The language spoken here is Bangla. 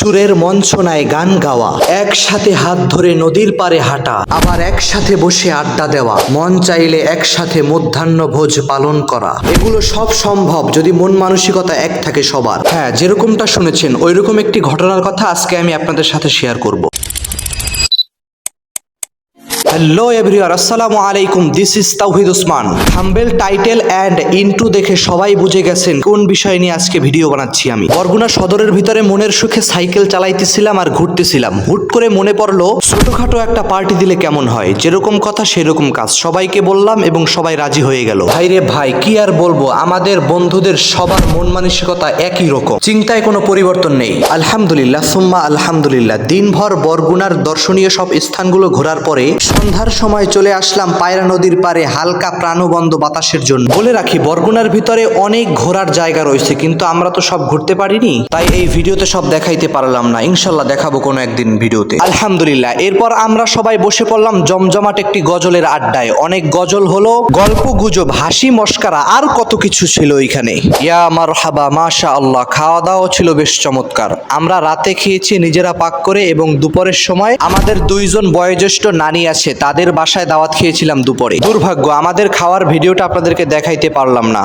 সুরের মঞ্চনায় গান গাওয়া, একসাথে হাত ধরে নদীর পারে হাঁটা, আবার একসাথে বসে আড্ডা দেওয়া, মন চাইলে একসাথে মধ্যাহ্ন ভোজ পালন করা। এগুলো সব সম্ভব যদি মন মানসিকতা এক থাকে সবার। হ্যাঁ যেরকমটা শুনেছেন, ওইরকম একটি ঘটনার কথা আজকে আমি আপনাদের সাথে শেয়ার করব। হ্যালো এভরিওয়ার আসসালামু আলাইকুম this is Tawhid Osman thumbnail title and intro দেখে সবাই বুঝে গেছেন কোন বিষয় নিয়ে আজকে ভিডিও বানাচ্ছি আমি। বরগুনা সদরের ভিতরে মনের সুখে সাইকেল চালাইতেছিলাম আর ঘুরতেছিলাম। হুট করে মনে পড়ল, ছোটখাটো একটা পার্টি দিলে কেমন হয়? যেরকম কথা, সেরকম কাজ। সবাইকে বললাম এবং সবাই রাজি হয়ে গেল। ভাই রে ভাই, কি আর বলব? আমাদের বন্ধুদের সবার মন মানসিকতা একই রকম। চিন্তায় কোনো পরিবর্তন নেই। আলহামদুলিল্লাহ, সুম্মা আলহামদুলিল্লাহ। দিনভর বরগুনার দর্শনীয় সব স্থানগুলো ঘোরার পরে সন্ধ্যার সময় চলে আসলাম পায়রা নদীর পারে হালকা প্রাণবন্ধ বাতাসের জন্য। বলে রাখি, বরগুনার ভিতরে অনেক ঘোরার জায়গা রয়েছে, কিন্তু আমরা তো সব ঘুরতে পারিনি, তাই এই ভিডিওতে সব দেখাইতে পারলাম না। ইনশাল্লাহ দেখাবো কোনো একদিন ভিডিওতে। আলহামদুলিল্লাহ, এরপর আমরা সবাই বসে পড়লাম জমজমাট একটি গজলের আড্ডায়। অনেক গজল হলো গল্প, গুজব, হাসি, মস্কারা, আর কত কিছু ছিল ওইখানে ইয়া মারহাবা মাশা আল্লাহ খাওয়া দাওয়া ছিল বেশ চমৎকার। আমরা রাতে খেয়েছি নিজেরা পাক করে এবং দুপুরের সময় আমাদের দুইজন বয়োজ্যেষ্ঠ নানি আছে তাদের বাসায় দাওয়াত খেয়েছিলাম দুপুরে। দুর্ভাগ্য আমাদের খাওয়ার ভিডিওটা আপনাদেরকে দেখাইতে পারলাম না।